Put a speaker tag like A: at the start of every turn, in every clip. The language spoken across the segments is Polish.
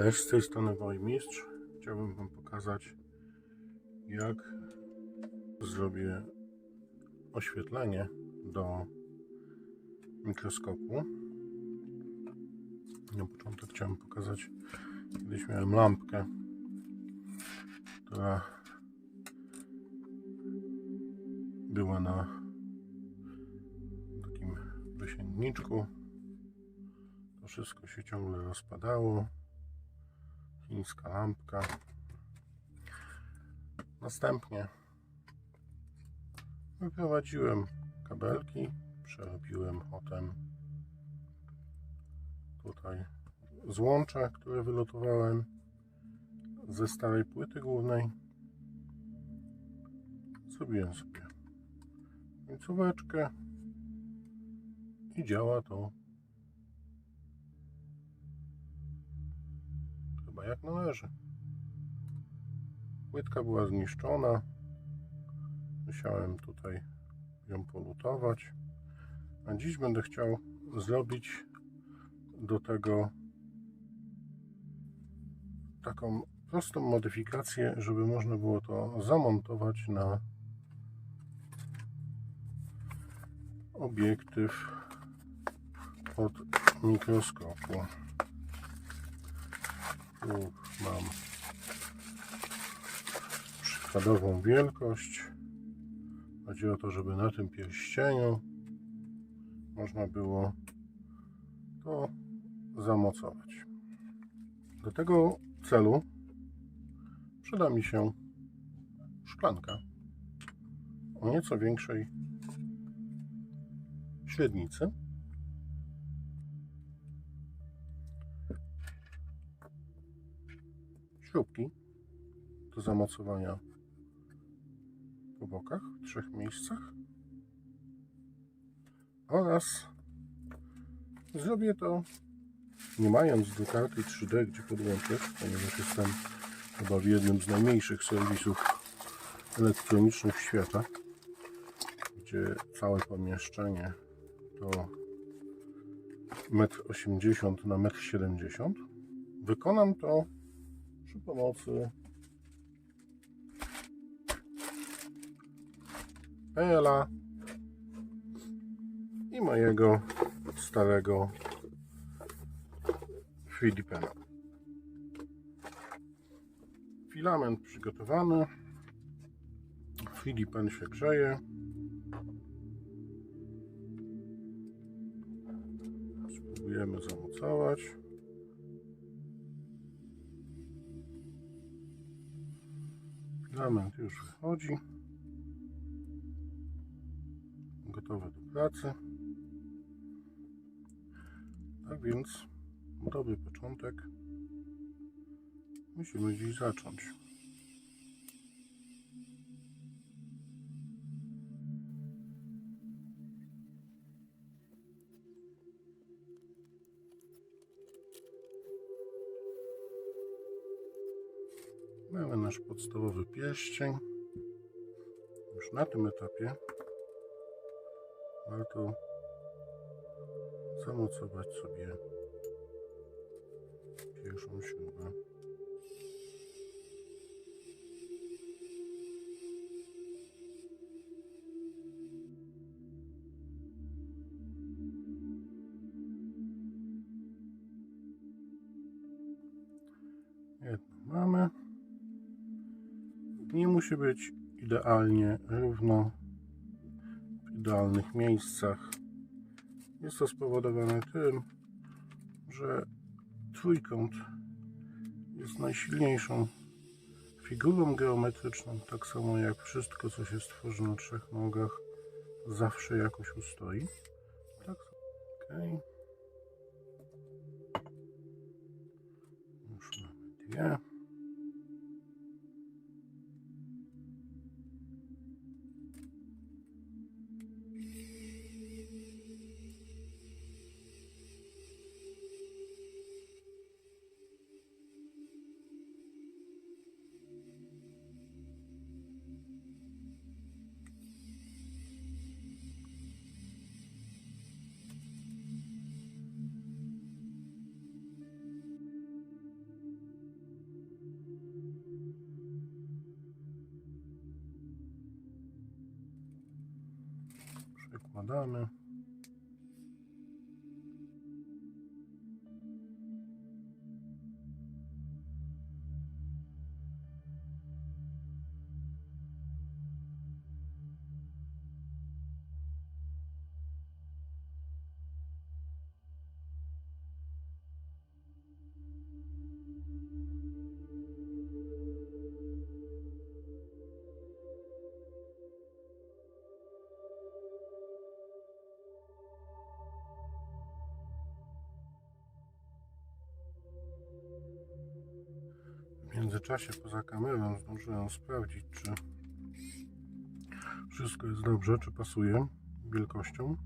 A: Cześć, z tej strony Wojmistrz. Chciałbym Wam pokazać, jak zrobię oświetlenie do mikroskopu. Na początek chciałem pokazać, kiedyś miałem lampkę, która była na takim wysięgniczku. To wszystko się ciągle rozpadało chińska lampka. Następnie wyprowadziłem kabelki, przerobiłem potem tutaj złącze, które wylotowałem ze starej płyty głównej. Zrobiłem sobie końcóweczkę i działa to chyba jak należy. Płytka była zniszczona. Musiałem tutaj ją polutować. A dziś będę chciał zrobić do tego taką prostą modyfikację, żeby można było to zamontować na obiektyw od mikroskopu. Tu mam przykładową wielkość. Chodzi o to, żeby na tym pierścieniu można było to zamocować. Do tego celu przyda mi się szklanka o nieco większej średnicy. Śrubki do zamocowania po bokach w trzech miejscach oraz zrobię to nie mając do karty 3D gdzie podłączyć, ponieważ jestem chyba w jednym z najmniejszych serwisów elektronicznych świata, gdzie całe pomieszczenie to 1,80 m na 1,70 m. Wykonam to przy pomocy PLA i mojego starego 3D pena. Filament przygotowany. 3D pen się grzeje. Spróbujemy zamocować. Filament już wychodzi. Gotowy do pracy. Tak więc dobry początek. Musimy dziś zacząć. Mamy nasz podstawowy pierścień. Już na tym etapie warto zamocować sobie pierwszą śrubę. Jedną mamy. Musi być idealnie równo w idealnych miejscach. Jest to spowodowane tym, że trójkąt jest najsilniejszą figurą geometryczną, tak samo jak wszystko, co się stworzy na trzech nogach, zawsze jakoś ustoi. Tak, okej. Już mamy dwie. przykładamy. Międzyczasie poza kamerą zdążyłem sprawdzić, czy wszystko jest dobrze, czy pasuje wielkością.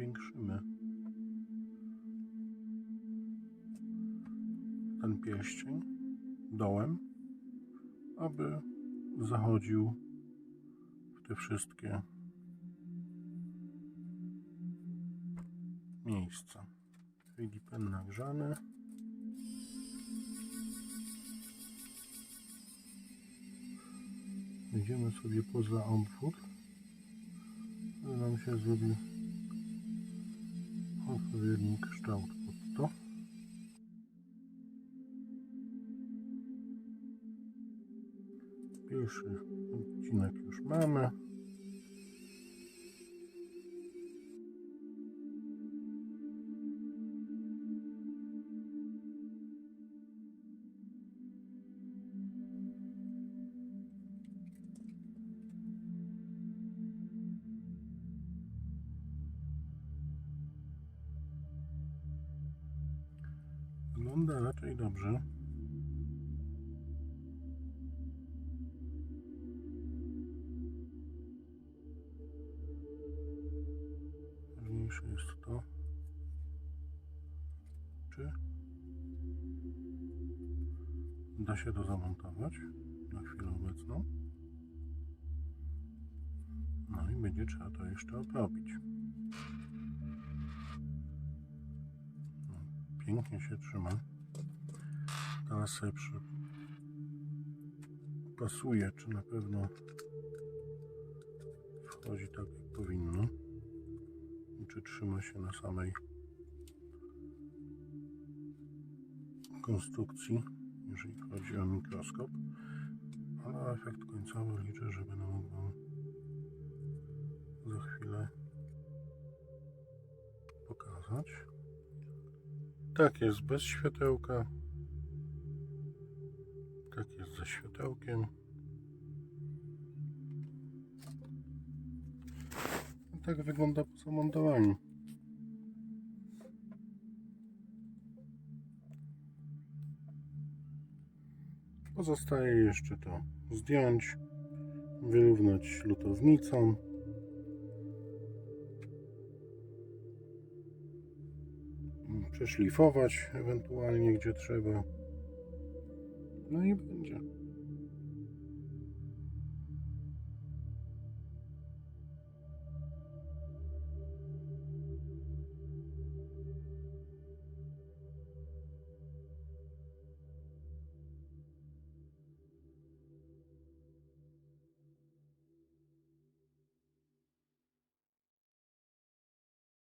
A: Powiększymy ten pierścień dołem, aby zachodził w te wszystkie miejsca. Filipen nagrzany. Idziemy sobie poza obwód, żeby nam się zrobił odpowiedni kształt pod to. Pierwszy odcinek już mamy. Raczej dobrze. Ważniejsze jest to, czy da się to zamontować na chwilę obecną. No i będzie trzeba to jeszcze obrobić. pięknie się trzyma. Teraz sobie przy... pasuje, czy na pewno wchodzi tak jak powinno. I czy trzyma się na samej konstrukcji, jeżeli chodzi o mikroskop. Ale efekt końcowy liczę, że będę mógł za chwilę pokazać. Tak jest bez światełka. Tak jest ze światełkiem. I tak wygląda po zamontowaniu. Pozostaje jeszcze to zdjąć, wyrównać lutownicą. przeszlifować ewentualnie gdzie trzeba. No i będzie.